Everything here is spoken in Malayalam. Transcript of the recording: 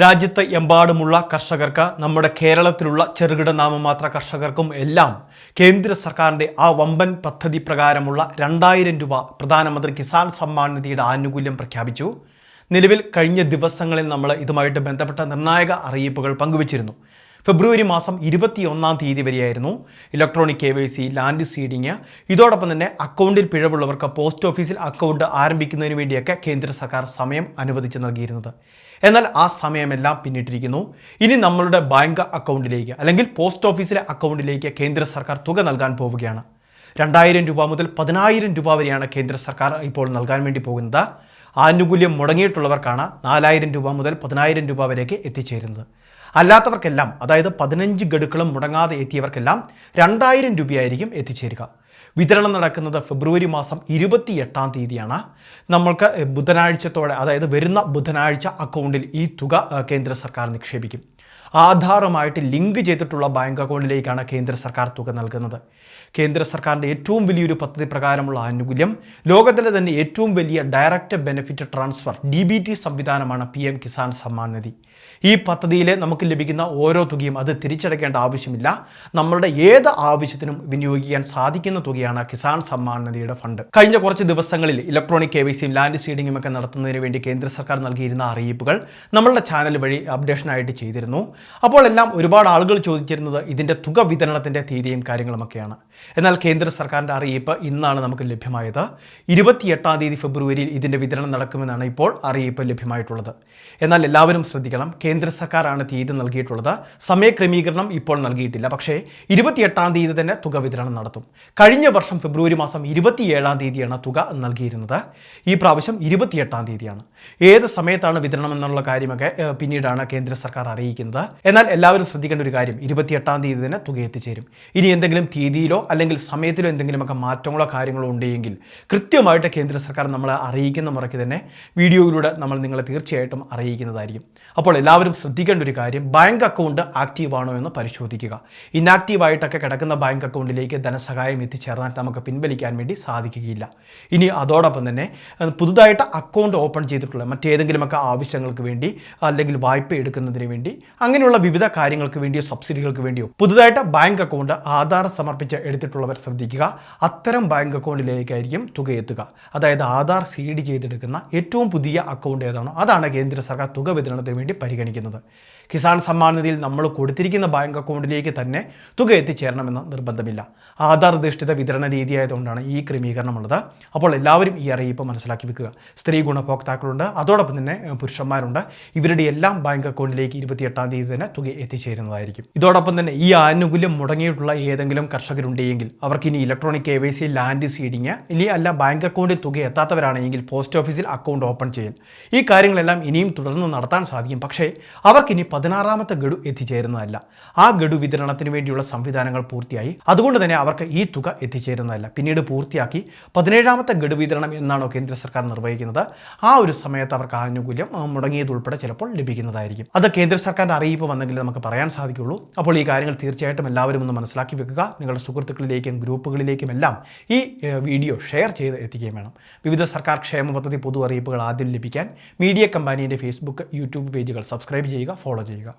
രാജ്യത്ത് എമ്പാടുമുള്ള കർഷകർക്ക് നമ്മുടെ കേരളത്തിലുള്ള ചെറുകിട നാമമാത്ര കർഷകർക്കും എല്ലാം കേന്ദ്ര സർക്കാരിന്റെ ആ വമ്പൻ പദ്ധതി പ്രകാരമുള്ള രണ്ടായിരം രൂപ പ്രധാനമന്ത്രി കിസാൻ സമ്മാൻ നിധിയുടെ ആനുകൂല്യം പ്രഖ്യാപിച്ചു. നിലവിൽ കഴിഞ്ഞ ദിവസങ്ങളിൽ നമ്മൾ ഇതുമായിട്ട് ബന്ധപ്പെട്ട നിർണായക അറിയിപ്പുകൾ പങ്കുവച്ചിരുന്നു. ഫെബ്രുവരി മാസം ഇരുപത്തിയൊന്നാം തീയതി വരെയായിരുന്നു electronic K Y C land seeding. ഇതോടൊപ്പം തന്നെ അക്കൗണ്ടിൽ പിഴവുള്ളവർക്ക് പോസ്റ്റ് ഓഫീസിൽ അക്കൗണ്ട് ആരംഭിക്കുന്നതിന് വേണ്ടിയൊക്കെ കേന്ദ്ര സർക്കാർ സമയം അനുവദിച്ച് നൽകിയിരുന്നത്. എന്നാൽ ആ സമയമെല്ലാം പിന്നിട്ടിരിക്കുന്നു. ഇനി നമ്മളുടെ ബാങ്ക് അക്കൗണ്ടിലേക്ക് അല്ലെങ്കിൽ പോസ്റ്റ് ഓഫീസിലെ അക്കൗണ്ടിലേക്ക് കേന്ദ്ര സർക്കാർ തുക നൽകാൻ പോവുകയാണ്. രണ്ടായിരം രൂപ മുതൽ പതിനായിരം രൂപ വരെയാണ് കേന്ദ്ര സർക്കാർ ഇപ്പോൾ നൽകാൻ വേണ്ടി പോകുന്നത്. ആനുകൂല്യം മുടങ്ങിയിട്ടുള്ളവർക്കാണ് നാലായിരം രൂപ മുതൽ പതിനായിരം രൂപ വരേക്ക് എത്തിച്ചേരുന്നത്. അല്ലാത്തവർക്കെല്ലാം അതായത് പതിനഞ്ച് ഗഡുക്കളും മുടങ്ങാതെ എത്തിയവർക്കെല്ലാം രണ്ടായിരം രൂപയായിരിക്കും എത്തിച്ചേരുക. വിതരണം നടക്കുന്നത് ഫെബ്രുവരി മാസം ഇരുപത്തി എട്ടാം തീയതിയാണ്. നമ്മൾക്ക് ബുധനാഴ്ചത്തോടെ അതായത് വരുന്ന ബുധനാഴ്ച അക്കൗണ്ടിൽ ഈ തുക കേന്ദ്ര സർക്കാർ നിക്ഷേപിക്കും. ആധാറുമായിട്ട് ലിങ്ക് ചെയ്തിട്ടുള്ള ബാങ്ക് അക്കൗണ്ടിലേക്കാണ് കേന്ദ്ര സർക്കാർ തുക നൽകുന്നത്. കേന്ദ്ര സർക്കാരിന്റെ ഏറ്റവും വലിയൊരു പദ്ധതി പ്രകാരമുള്ള ആനുകൂല്യം ലോകത്തിലെ തന്നെ ഏറ്റവും വലിയ direct benefit transfer D B T സംവിധാനമാണ് പി എം കിസാൻ സമ്മാൻ നിധി. ഈ പദ്ധതിയിൽ നമുക്ക് ലഭിക്കുന്ന ഓരോ തുകയും അത് തിരിച്ചടയ്ക്കേണ്ട ആവശ്യമില്ല. നമ്മളുടെ ഏത് ആവശ്യത്തിനും വിനിയോഗിക്കാൻ സാധിക്കുന്ന തുകയാണ് കിസാൻ സമ്മാൻ നിധിയുടെ ഫണ്ട്. കഴിഞ്ഞ കുറച്ച് ദിവസങ്ങളിൽ ഇലക്ട്രോണിക് കെ വൈ സിയും ലാൻഡ് സീഡിങ്ങും ഒക്കെ നടത്തുന്നതിന് വേണ്ടി കേന്ദ്ര സർക്കാർ നൽകിയിരുന്ന അറിയിപ്പുകൾ നമ്മളുടെ ചാനൽ വഴി അപ്ഡേഷനായിട്ട് ചെയ്തിരുന്നു. അപ്പോൾ എല്ലാം ഒരുപാട് ആളുകൾ ചോദിച്ചിരുന്നത് ഇതിന്റെ തുക വിതരണത്തിന്റെ തീയതിയും കാര്യങ്ങളുമൊക്കെയാണ്. എന്നാൽ കേന്ദ്ര സർക്കാരിന്റെ അറിയിപ്പ് ഇന്നാണ് നമുക്ക് ലഭ്യമായത്. ഇരുപത്തിയെട്ടാം തീയതി ഫെബ്രുവരിയിൽ ഇതിന്റെ വിതരണം നടക്കുമെന്നാണ് ഇപ്പോൾ അറിയിപ്പ് ലഭ്യമായിട്ടുള്ളത്. എന്നാൽ എല്ലാവരും ശ്രദ്ധിക്കണം കേന്ദ്ര സർക്കാരാണ് തീയതി നൽകിയിട്ടുള്ളത്. സമയക്രമീകരണം ഇപ്പോൾ നൽകിയിട്ടില്ല. പക്ഷേ ഇരുപത്തിയെട്ടാം തീയതി തന്നെ തുക വിതരണം നടത്തും. കഴിഞ്ഞ വർഷം ഫെബ്രുവരി മാസം ഇരുപത്തിയേഴാം തീയതിയാണ് തുക നൽകിയിരുന്നത്. ഈ പ്രാവശ്യം ഇരുപത്തിയെട്ടാം തീയതിയാണ്. ഏത് സമയത്താണ് വിതരണം എന്നുള്ള കാര്യമൊക്കെ പിന്നീടാണ് കേന്ദ്ര സർക്കാർ അറിയിക്കുന്നത്. എന്നാൽ എല്ലാവരും ശ്രദ്ധിക്കേണ്ട ഒരു കാര്യം ഇരുപത്തിയെട്ടാം തീയതി തന്നെ തുക എത്തിച്ചേരും. ഇനി എന്തെങ്കിലും തീയതിയിലോ അല്ലെങ്കിൽ സമയത്തിലോ എന്തെങ്കിലുമൊക്കെ മാറ്റങ്ങളോ കാര്യങ്ങളോ ഉണ്ടെങ്കിൽ കൃത്യമായിട്ട് കേന്ദ്ര സർക്കാർ നമ്മളെ അറിയിക്കുന്ന മുറയ്ക്ക് തന്നെ വീഡിയോയിലൂടെ നമ്മൾ നിങ്ങളെ തീർച്ചയായിട്ടും അറിയിക്കുന്നതായിരിക്കും. അപ്പോൾ എല്ലാവരും ശ്രദ്ധിക്കേണ്ട ഒരു കാര്യം ബാങ്ക് അക്കൗണ്ട് ആക്റ്റീവ് ആണോ എന്ന് പരിശോധിക്കുക. ഇനാക്റ്റീവായിട്ടൊക്കെ കിടക്കുന്ന ബാങ്ക് അക്കൗണ്ടിലേക്ക് ധനസഹായം എത്തിച്ചേർന്നാൽ നമുക്ക് പിൻവലിക്കാൻ വേണ്ടി സാധിക്കുകയില്ല. ഇനി അതോടൊപ്പം തന്നെ പുതുതായിട്ട് അക്കൗണ്ട് ഓപ്പൺ ചെയ്തിട്ടുള്ള മറ്റേതെങ്കിലുമൊക്കെ ആവശ്യങ്ങൾക്ക് വേണ്ടി അല്ലെങ്കിൽ വായ്പ എടുക്കുന്നതിന് വേണ്ടി അങ്ങനെയുള്ള വിവിധ കാര്യങ്ങൾക്ക് വേണ്ടിയോ സബ്സിഡികൾക്ക് വേണ്ടിയോ പുതുതായിട്ട് ബാങ്ക് അക്കൗണ്ട് ആധാർ സമർപ്പിച്ച് എടുത്തിട്ടുള്ളവർ ശ്രദ്ധിക്കുക. അത്തരം ബാങ്ക് അക്കൗണ്ടിലേക്കായിരിക്കും തുക എത്തുക. അതായത് ആധാർ സീഡ് ചെയ്തെടുക്കുന്ന ഏറ്റവും പുതിയ അക്കൗണ്ട് ഏതാണോ അതാണ് കേന്ദ്ര സർക്കാർ തുക വിതരണത്തിന് വേണ്ടി പരിഗണിക്കുന്നത്. കിസാൻ സമ്മാൻ നിധിയിൽ നമ്മൾ കൊടുത്തിരിക്കുന്ന ബാങ്ക് അക്കൗണ്ടിലേക്ക് തന്നെ തുക എത്തിച്ചേരണമെന്ന് നിർബന്ധമില്ല. ആധാർ അധിഷ്ഠിത വിതരണ രീതി ആയതുകൊണ്ടാണ് ഈ ക്രമീകരണമുള്ളത്. അപ്പോൾ എല്ലാവരും ഈ അറിയിപ്പ് മനസ്സിലാക്കി വെക്കുക. സ്ത്രീ ഗുണഭോക്താക്കളുണ്ട്. അതോടൊപ്പം തന്നെ പുരുഷന്മാരുണ്ട്. ഇവരുടെ എല്ലാം ബാങ്ക് അക്കൗണ്ടിലേക്ക് ഇരുപത്തിയെട്ടാം തീയതി തന്നെ തുക എത്തിച്ചേരുന്നതായിരിക്കും. ഇതോടൊപ്പം തന്നെ ഈ ആനുകൂല്യം മുടങ്ങിയിട്ടുള്ള ഏതെങ്കിലും കർഷകരുണ്ടെങ്കിൽ അവർക്ക് ഇനി electronic K Y C land seeding ഇനി അല്ല ബാങ്ക് അക്കൗണ്ടിൽ തുക എത്താത്തവരാണെങ്കിൽ പോസ്റ്റ് ഓഫീസിൽ അക്കൗണ്ട് ഓപ്പൺ ചെയ്യൽ. ഈ കാര്യങ്ങളെല്ലാം ഇനിയും തുടർന്ന് നടത്താൻ സാധിക്കും. പക്ഷേ അവർക്കിനി പതിനാറാമത്തെ ഗഡു എത്തിച്ചേരുന്നതല്ല. ആ ഗഡു വിതരണത്തിന് വേണ്ടിയുള്ള സംവിധാനങ്ങൾ പൂർത്തിയായി. അതുകൊണ്ട് തന്നെ അവർക്ക് ഈ തുക എത്തിച്ചേരുന്നതല്ല. പിന്നീട് പൂർത്തിയാക്കി പതിനേഴാമത്തെ ഗഡു വിതരണം എന്നാണോ കേന്ദ്ര സർക്കാർ നിർവഹിക്കുന്നത്. ആ ഒരു സമയത്ത് അവർക്ക് ആനുകൂല്യം മുടങ്ങിയതുൾപ്പെടെ ചിലപ്പോൾ ലഭിക്കുന്നതായിരിക്കും. അത് കേന്ദ്ര സർക്കാരിന്റെ അറിയിപ്പ് വന്നെങ്കിൽ നമുക്ക് പറയാൻ സാധിക്കുള്ളൂ അപ്പോൾ ഈ കാര്യങ്ങൾ തീർച്ചയായിട്ടും എല്ലാവരും ഒന്ന് മനസ്സിലാക്കി വെക്കുക. നിങ്ങളുടെ സുഹൃത്തുക്കളിലേക്കും ഗ്രൂപ്പുകളിലേക്കും എല്ലാം ഈ വീഡിയോ ഷെയർ ചെയ്ത് എത്തിക്കുകയും വേണം. വിവിധ സർക്കാർ ക്ഷേമ പദ്ധതി പൊതു അറിയിപ്പുകൾ ആദ്യം ലഭിക്കാൻ മീഡിയ കമ്പാനീന്റെ ഫേസ്ബുക്ക് യൂട്യൂബ് പേജുകൾ സബ്സ്ക്രൈബ് ചെയ്യുക ഫോളോ ചെയ്യുക